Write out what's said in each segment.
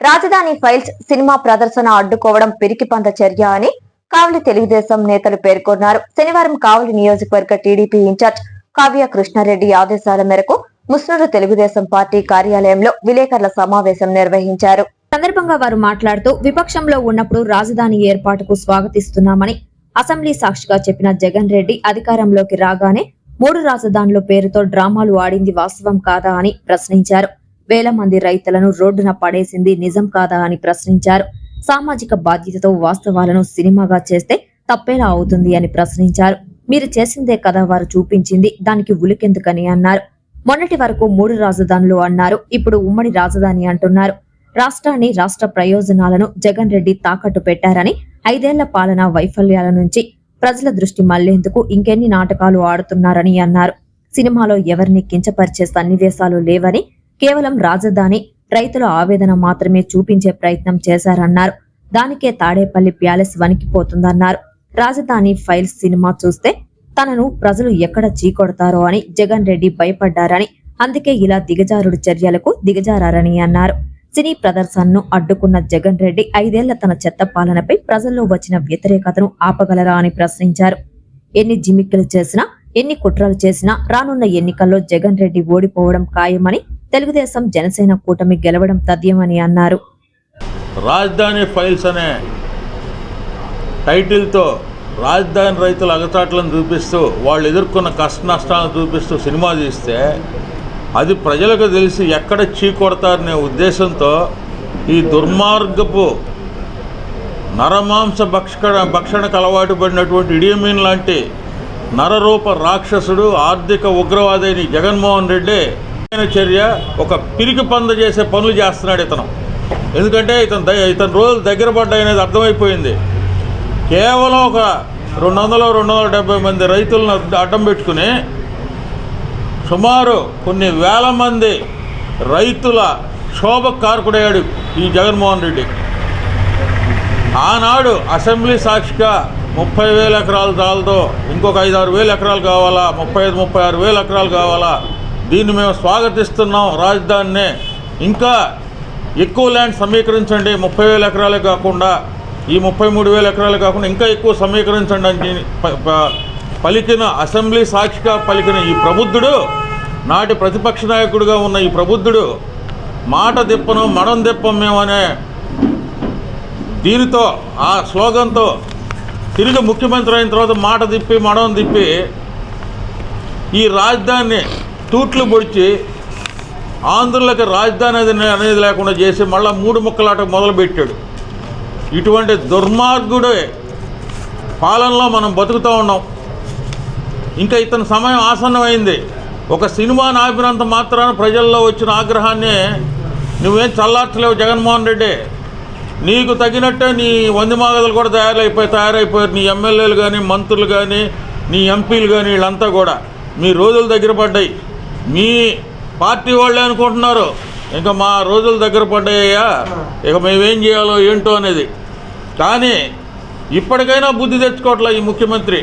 రాజధాని files cinema ప్రదర్శన అడ్డుకోవడం పిరికిపంద చర్య అని కావలి తెలుగుదేశం నేతలు పేర్కొన్నారు. శనివారం కావలి నియోజకవర్గ టీడీపీ ఇన్ఛార్జ్ కావ్య కృష్ణారెడ్డి ఆదేశాల మేరకు ముస్నూరు తెలుగుదేశం పార్టీ కార్యాలయంలో విలేకరుల సమావేశం నిర్వహించారు. సందర్భంగా వారు మాట్లాడుతూ విపక్షంలో ఉన్నప్పుడు రాజధాని ఏర్పాటుకు స్వాగతిస్తున్నామని అసెంబ్లీ సాక్షిగా చెప్పిన జగన్ రెడ్డి అధికారంలోకి రాగానే మూడు రాజధానుల పేరుతో డ్రామాలు ఆడింది వాస్తవం కాదా అని ప్రశ్నించారు. వేల మంది రైతులను రోడ్డున పడేసింది నిజం కాదా అని ప్రశ్నించారు. సామాజిక బాధ్యతతో వాస్తవాలను సినిమాగా చేస్తే తప్పేలా అవుతుంది అని ప్రశ్నించారు. మీరు చేసిందే కదా వారు చూపించింది దానికి ఉలికెందుకని అన్నారు. మొన్నటి వరకు మూడు రాజధానులు అన్నారు ఇప్పుడు ఉమ్మడి రాజధాని అంటున్నారు. రాష్ట్రాన్ని రాష్ట్ర ప్రయోజనాలను జగన్ రెడ్డి తాకట్టు పెట్టారని ఐదేళ్ళ పాలన వైఫల్యాల నుంచి ప్రజల దృష్టి మళ్ళేందుకు ఇంకెన్ని నాటకాలు ఆడుతున్నారని అన్నారు. సినిమాలో ఎవరిని కించపరిచే సన్నివేశాలు లేవని కేవలం రాజధాని రైతుల ఆవేదన మాత్రమే చూపించే ప్రయత్నం చేశారన్నారు. దానికే తాడేపల్లి ప్యాలెస్ వణికిపోతుందన్నారు. రాజధాని ఫైల్స్ సినిమా చూస్తే తనను ప్రజలు ఎక్కడ చీకొడతారో అని జగన్ రెడ్డి భయపడ్డారని అందుకే ఇలా దిగజారుడు చర్యలకు దిగజారని అన్నారు. సినీ ప్రదర్శనను అడ్డుకున్న జగన్ రెడ్డి ఐదేళ్ళ తన చెత్త పాలనపై ప్రజల్లో వచ్చిన వ్యతిరేకతను ఆపగలరా అని ప్రశ్నించారు. ఎన్ని జిమిక్కులు చేసినా ఎన్ని కుట్రలు చేసినా రానున్న ఎన్నికల్లో జగన్ రెడ్డి ఓడిపోవడం ఖాయమని తెలుగుదేశం జనసేన కూటమి గెలవడం తథ్యమని అన్నారు. రాజధాని ఫైల్స్ అనే టైటిల్తో రాజధాని రైతుల అగచాట్లను చూపిస్తూ వాళ్ళు ఎదుర్కొన్న కష్ట నష్టాలను చూపిస్తూ సినిమా తీస్తే అది ప్రజలకు తెలిసి ఎక్కడ చీకొడతారనే ఉద్దేశంతో ఈ దుర్మార్గపు నరమాంస భక్షణ భక్షణకు అలవాటు పడినటువంటి ఇడియమీన్ లాంటి నరరూప రాక్షసుడు ఆర్థిక ఉగ్రవాదైన జగన్మోహన్ రెడ్డి చర్య ఒక పిరికి పంద చేసే పనులు చేస్తున్నాడు ఇతను. ఎందుకంటే ఇతను ఇతను రోజులు దగ్గర పడ్డాయి అనేది అర్థమైపోయింది. కేవలం ఒక రెండు వందల రెండు వందల డెబ్బై మంది రైతులను అడ్డం పెట్టుకుని సుమారు కొన్ని వేల మంది రైతుల క్షోభ కారకుడయ్యాడు ఈ జగన్మోహన్ రెడ్డి. ఆనాడు అసెంబ్లీ సాక్షిగా ముప్పై వేల ఎకరాలు చాలదో ఇంకొక ఐదు ఆరు వేల ఎకరాలు కావాలా ముప్పై ఐదు ముప్పై ఆరు వేల ఎకరాలు కావాలా దీన్ని మేము స్వాగతిస్తున్నాం రాజధానినే. ఇంకా ఎక్కువ ల్యాండ్ సమీకరించండి ముప్పై వేల ఎకరాలే కాకుండా ఈ ముప్పై మూడు వేల ఎకరాలు కాకుండా ఇంకా ఎక్కువ సమీకరించండి అని పలికిన అసెంబ్లీ సాక్షిగా పలికిన ఈ ప్రబుద్ధుడు నాటి ప్రతిపక్ష నాయకుడిగా ఉన్న ఈ ప్రబుద్ధుడు మాట దిప్పను మడం దిప్పం మేమనే దీనితో ఆ స్లోగన్తో తిరిగి ముఖ్యమంత్రి అయిన తర్వాత మాట తిప్పి మడం తిప్పి ఈ రాజధానిని తూట్లు పొడిచి ఆంధ్రులకు రాజధాని అనేది లేకుండా చేసి మళ్ళీ మూడు ముక్కలాట మొదలుపెట్టాడు. ఇటువంటి దుర్మార్గుడే పాలనలో మనం బతుకుతూ ఉన్నాం. ఇంకా ఇతని సమయం ఆసన్నమైంది. ఒక సినిమా ఆపినంత మాత్రాన ప్రజల్లో వచ్చిన ఆగ్రహాన్ని నువ్వేం చల్లార్చలేవు జగన్మోహన్ రెడ్డి. నీకు తగినట్టే నీ వందిమాగదులు కూడా తయారైపోయి తయారైపోయారు. నీ ఎమ్మెల్యేలు కానీ మంత్రులు కానీ నీ ఎంపీలు కానీ వీళ్ళంతా కూడా. మీ రోజులు దగ్గర పడ్డాయి. మీ పార్టీ వాళ్ళే అనుకుంటున్నారు. ఇంకా మా రోజులు దగ్గర పడ్డాయ్యా. ఇక మేమేం చేయాలో ఏంటో అనేది. కానీ ఇప్పటికైనా బుద్ధి తెచ్చుకోవట్లే ఈ ముఖ్యమంత్రి.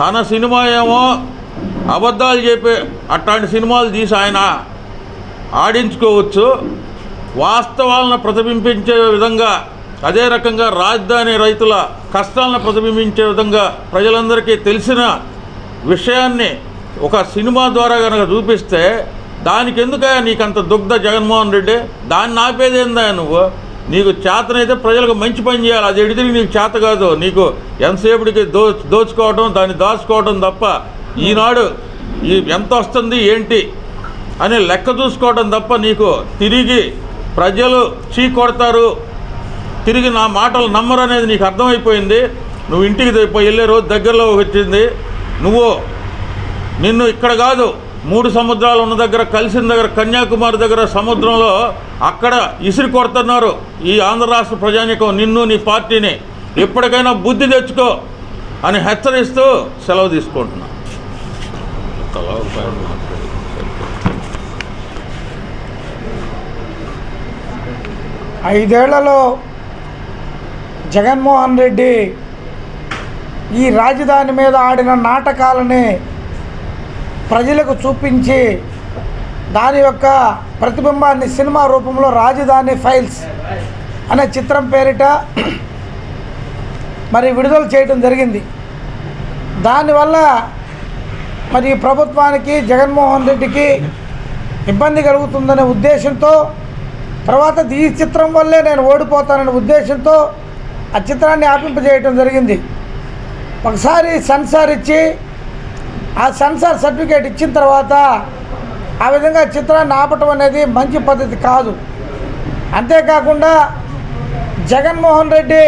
తన సినిమా ఏమో అబద్ధాలు చెప్పే అట్లాంటి సినిమాలు తీసి ఆయన ఆడించుకోవచ్చు. వాస్తవాలను ప్రతిబింబించే విధంగా అదే రకంగా రాజధాని రైతుల కష్టాలను ప్రతిబింబించే విధంగా ప్రజలందరికీ తెలిసిన విషయాన్ని ఒక సినిమా ద్వారా కనుక చూపిస్తే దానికి ఎందుకయ్యా నీకు అంత దుగ్ధ జగన్మోహన్ రెడ్డి? దాన్ని ఆపేదేందా నువ్వు? నీకు చేతనైతే ప్రజలకు మంచి పని చేయాలి. అది ఎడితే నీకు చేత కాదు. నీకు ఎంతసేపటికి దో దోచుకోవడం దాన్ని దాచుకోవడం తప్ప ఈనాడు ఈ ఎంత వస్తుంది ఏంటి అని లెక్క చూసుకోవడం తప్ప నీకు తిరిగి ప్రజలు చీ కొడతారు. తిరిగి నా మాటలు నమ్మరు అనేది నీకు అర్థమైపోయింది. నువ్వు ఇంటికి పోయి వెళ్ళే రోజు దగ్గరలో వచ్చింది నువ్వు నిన్ను ఇక్కడ కాదు మూడు సముద్రాలు ఉన్న దగ్గర కలిసిన దగ్గర కన్యాకుమారి దగ్గర సముద్రంలో అక్కడ ఇసిరి కొడుతున్నారు ఈ ఆంధ్ర రాష్ట్ర ప్రజానికం నిన్ను నీ పార్టీని. ఎప్పటికైనా బుద్ధి తెచ్చుకో అని హెచ్చరిస్తూ సెలవు తీసుకుంటున్నా. ఐదేళ్ళలో జగన్మోహన్ రెడ్డి ఈ రాజధాని మీద ఆడిన నాటకాలని ప్రజలకు చూపించి దాని యొక్క ప్రతిబింబాన్ని సినిమా రూపంలో రాజధాని ఫైల్స్ అనే చిత్రం పేరిట మరి విడుదల చేయడం జరిగింది. దానివల్ల మరి ప్రభుత్వానికి జగన్మోహన్ రెడ్డికి ఇబ్బంది కలుగుతుందనే ఉద్దేశంతో తర్వాత ఈ చిత్రం వల్లే నేను ఓడిపోతాననే ఉద్దేశంతో ఆ చిత్రాన్ని ఆపింపజేయటం జరిగింది. ఒకసారి సెన్సార్ ఇచ్చి ఆ సెన్సార్ సర్టిఫికేట్ ఇచ్చిన తర్వాత ఆ విధంగా చిత్రాన్ని ఆపటం అనేది మంచి పద్ధతి కాదు. అంతేకాకుండా జగన్మోహన్ రెడ్డి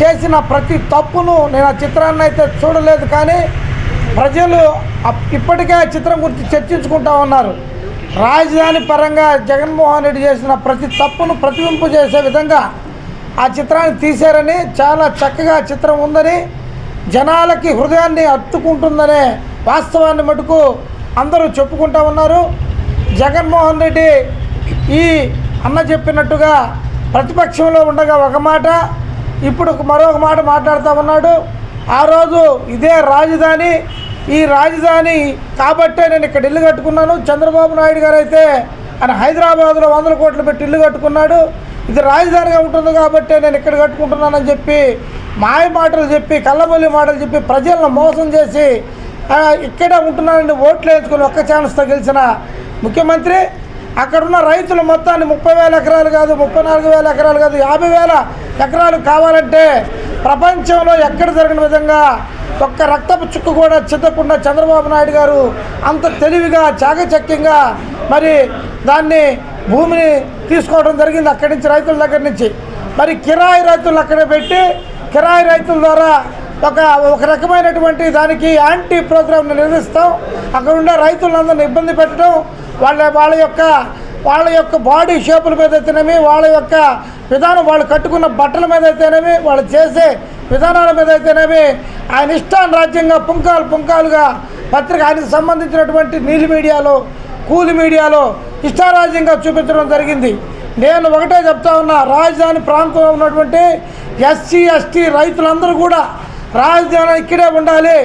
చేసిన ప్రతి తప్పును నేను ఆ చిత్రాన్ని అయితే చూడలేదు కానీ ప్రజలు అప్- ఇప్పటికే ఆ చిత్రం గురించి చర్చించుకుంటా ఉన్నారు. రాజధాని పరంగా జగన్మోహన్ రెడ్డి చేసిన ప్రతి తప్పును ప్రతిబింపు చేసే విధంగా ఆ చిత్రాన్ని తీశారని చాలా చక్కగా చిత్రం ఉందని జనాలకి హృదయాన్ని అత్తుకుంటుందనే వాస్తవాన్ని మటుకు అందరూ చెప్పుకుంటా ఉన్నారు. జగన్మోహన్ రెడ్డి ఈ అన్న చెప్పినట్టుగా ప్రతిపక్షంలో ఉండగా ఒక మాట ఇప్పుడు మరొక మాట మాట్లాడుతూ ఉన్నాడు. ఆ రోజు ఇదే రాజధాని ఈ రాజధాని కాబట్టే నేను ఇక్కడ ఇల్లు కట్టుకున్నాను. చంద్రబాబు నాయుడు గారు అయితే ఆయన హైదరాబాద్లో వందల కోట్లు పెట్టి ఇల్లు కట్టుకున్నాడు. ఇది రాజధానిగా ఉంటుంది కాబట్టి నేను ఇక్కడ కట్టుకుంటున్నానని చెప్పి మాయ మాటలు చెప్పి కళ్ళబొల్లి మాటలు చెప్పి ప్రజలను మోసం చేసి ఇక్కడే ఉంటున్నారండి ఓట్లు వేసుకుని ఒక్క ఛాన్స్తో గెలిచిన ముఖ్యమంత్రి. అక్కడున్న రైతులు మొత్తాన్ని ముప్పై వేల ఎకరాలు కాదు ముప్పై నాలుగు వేల ఎకరాలు కాదు యాభై వేల ఎకరాలు కావాలంటే ప్రపంచంలో ఎక్కడ జరిగిన విధంగా ఒక్క రక్తపు చుక్కు కూడా చెందకుండా చంద్రబాబు నాయుడు గారు అంత తెలివిగా చాకచక్యంగా మరి దాన్ని భూమిని తీసుకోవడం జరిగింది అక్కడి నుంచి రైతుల దగ్గర నుంచి. మరి కిరాయి రైతులు అక్కడ పెట్టి కిరాయి రైతుల ద్వారా ఒక ఒక రకమైనటువంటి దానికి యాంటీ ప్రోగ్రామ్ని నిర్వహిస్తాం. అక్కడ ఉండే రైతులందరిని ఇబ్బంది పెట్టడం వాళ్ళ వాళ్ళ యొక్క వాళ్ళ యొక్క బాడీ షేపుల మీద అయితేనేమి వాళ్ళ యొక్క విధానం వాళ్ళు కట్టుకున్న బట్టల మీద అయితేనేమి వాళ్ళు చేసే విధానాల మీద అయితేనేమి ఆయన ఇష్టాన్ని రాజ్యంగా పుంకాలు పుంకాలుగా పత్రిక ఆయనకు సంబంధించినటువంటి నీలి మీడియాలో కూలి మీడియాలో ఇష్టారాజ్యంగా చూపించడం జరిగింది. నేను ఒకటే చెప్తా ఉన్నా రాజధాని ప్రాంతంలో ఉన్నటువంటి ఎస్సీ ఎస్టీ రైతులందరూ కూడా రాజధాని ఇక్కడే ఉండాలి.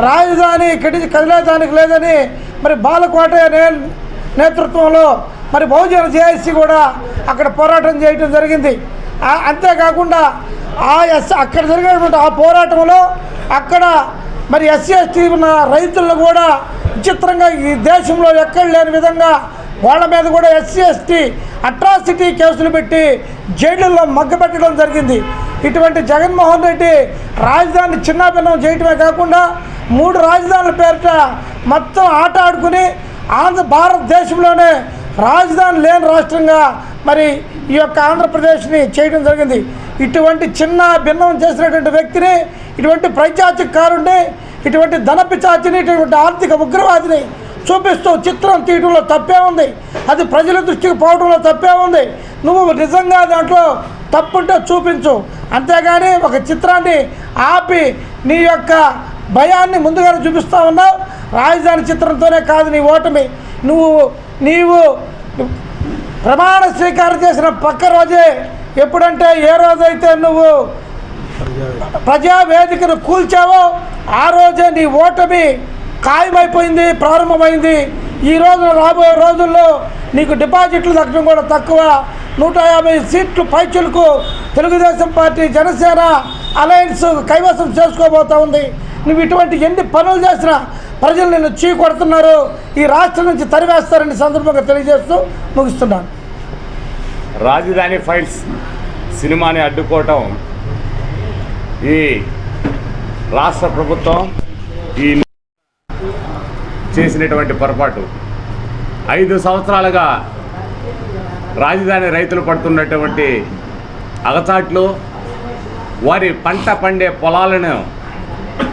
రాజధాని ఇక్కడి నుంచి కదిలేదానికి లేదని మరి బాలకోట నే- నేతృత్వంలో మరి బహుజన జేఏసీ కూడా అక్కడ పోరాటం చేయటం జరిగింది. అంతేకాకుండా ఆ ఎస్ అక్కడ జరిగినటువంటి ఆ పోరాటంలో అక్కడ మరి ఎస్సీ ఎస్టీ ఉన్న రైతులను కూడా విచిత్రంగా ఈ దేశంలో ఎక్కడ లేని విధంగా వాళ్ళ మీద కూడా ఎస్సీ ఎస్టీ అట్రాసిటీ కేసులు పెట్టి జైళ్ళల్లో మగ్గబెట్టడం జరిగింది. ఇటువంటి జగన్మోహన్ రెడ్డి రాజధాని చిన్నాభిన్నం చేయటమే కాకుండా మూడు రాజధానుల పేరిట మొత్తం ఆట ఆడుకుని ఆంధ్ర భారతదేశంలోనే రాజధాని లేని రాష్ట్రంగా మరి ఈ యొక్క ఆంధ్రప్రదేశ్ని చేయడం జరిగింది. ఇటువంటి చిన్న భిన్నం చేసినటువంటి వ్యక్తిని ఇటువంటి ప్రజాచికారుణ్ణి ఇటువంటి ధనపిచాచిని ఇటువంటి ఆర్థిక ఉగ్రవాదిని చూపిస్తూ చిత్రం తీయడంలో తప్పే ఉంది. అది ప్రజల దృష్టికి పోవడంలో తప్పే ఉంది. నువ్వు నిజంగా దాంట్లో తప్పుంటే చూపించు. అంతేగాని ఒక చిత్రాన్ని ఆపి నీ యొక్క భయాన్ని ముందుగానే చూపిస్తా ఉన్నావు. రాజధాని చిత్రంతోనే కాదు నీ ఓటమి. నువ్వు నీవు ప్రమాణ స్వీకారం చేసిన పక్క రోజే ఎప్పుడంటే ఏ రోజైతే నువ్వు ప్రజావేదికను కూల్చావో ఆ రోజే నీ ఓటమి ఖాయమైపోయింది ప్రారంభమైంది. ఈ రోజున రాబోయే రోజుల్లో నీకు డిపాజిట్లు తగ్గడం కూడా తక్కువ. నూట యాభై సీట్లు పైచులకు తెలుగుదేశం పార్టీ జనసేన అలయన్స్ కైవసం చేసుకోబోతా ఉంది. నువ్వు ఇటువంటి ఎన్ని పనులు చేసినా ప్రజలు నిన్ను చీ కొడుతున్నారు ఈ రాష్ట్రం నుంచి తరివేస్తారని సందర్భంగా తెలియజేస్తూ ముగిస్తున్నాను. రాజధాని ఫైల్స్ సినిమాని అడ్డుకోవటం ఈ రాష్ట్ర ప్రభుత్వం ఈ చేసినటువంటి పొరపాటు. ఐదు సంవత్సరాలుగా రాజధాని రైతులు పడుతున్నటువంటి అగచాట్లు వారి పంట పండే పొలాలను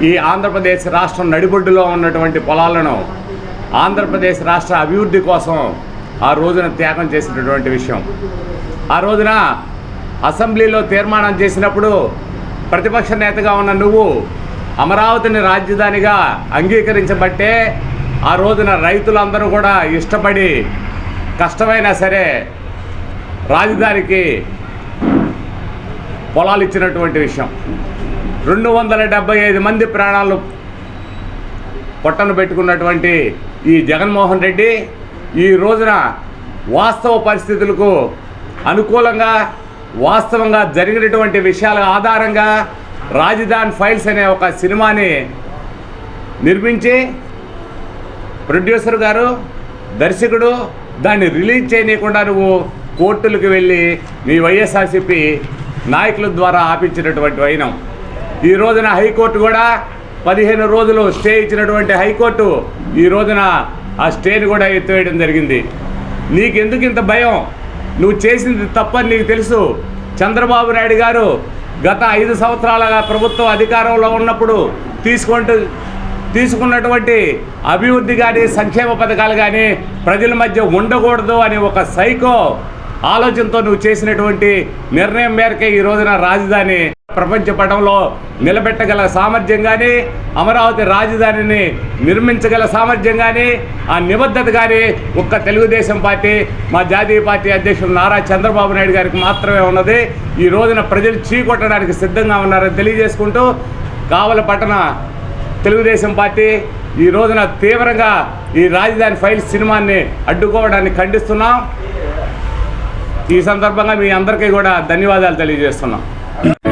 ఈ ఆంధ్రప్రదేశ్ రాష్ట్రం నడిబొడ్డులో ఉన్నటువంటి పొలాలను ఆంధ్రప్రదేశ్ రాష్ట్ర అభివృద్ధి కోసం ఆ రోజున త్యాగం చేసినటువంటి విషయం. ఆ రోజున అసెంబ్లీలో తీర్మానం చేసినప్పుడు ప్రతిపక్ష నేతగా ఉన్న నువ్వు అమరావతిని రాజధానిగా అంగీకరించబట్టే ఆ రోజున రైతులందరూ కూడా ఇష్టపడి కష్టమైనా సరే రాజధానికి పొలాలు ఇచ్చినటువంటి విషయం. రెండు వందల డెబ్బై ఐదు మంది ప్రాణాలు పొట్టను పెట్టుకున్నటువంటి ఈ జగన్మోహన్ రెడ్డి ఈ రోజున వాస్తవ పరిస్థితులకు అనుకూలంగా వాస్తవంగా జరిగినటువంటి విషయాల ఆధారంగా రాజధాని ఫైల్స్ అనే ఒక సినిమాని నిర్మించి ప్రొడ్యూసర్ గారు దర్శకుడు దాన్ని రిలీజ్ చేయనీయకుండా నువ్వు కోర్టులకు వెళ్ళి నీ వైఎస్ఆర్సిపి నాయకుల ద్వారా ఆపించినటువంటి వైనం. ఈ రోజున హైకోర్టు కూడా పదిహేను రోజులు స్టే ఇచ్చినటువంటి హైకోర్టు ఈ రోజున ఆ స్టేని కూడా ఎత్తివేయడం జరిగింది. నీకెందుకు ఇంత భయం? నువ్వు చేసింది తప్పని నీకు తెలుసు. చంద్రబాబు నాయుడు గారు గత ఐదు సంవత్సరాల ప్రభుత్వం అధికారంలో ఉన్నప్పుడు తీసుకుంటూ తీసుకున్నటువంటి అభివృద్ధి కానీ సంక్షేమ పథకాలు కానీ ప్రజల మధ్య ఉండకూడదు అనే ఒక సైకో ఆలోచనతో నువ్వు చేసినటువంటి నిర్ణయం మేరకే ఈ రోజున రాజధాని ప్రపంచ పటంలో నిలబెట్టగల సామర్థ్యం కానీ అమరావతి రాజధానిని నిర్మించగల సామర్థ్యం కానీ ఆ నిబద్ధత కానీ ఒక్క తెలుగుదేశం పార్టీ మా జాతీయ పార్టీ అధ్యక్షుడు నారా చంద్రబాబు నాయుడు గారికి మాత్రమే ఉన్నది. ఈ రోజున ప్రజలు చీకొట్టడానికి సిద్ధంగా ఉన్నారని తెలియజేసుకుంటూ కావల పట్టణ తెలుగుదేశం పార్టీ ఈ రోజున తీవ్రంగా ఈ రాజధాని ఫైల్ సినిమాని అడ్డుకోవడాన్ని ఖండిస్తున్నాం. ఈ సందర్భంగా మీ అందరికీ కూడా ధన్యవాదాలు తెలియజేస్తున్నాం.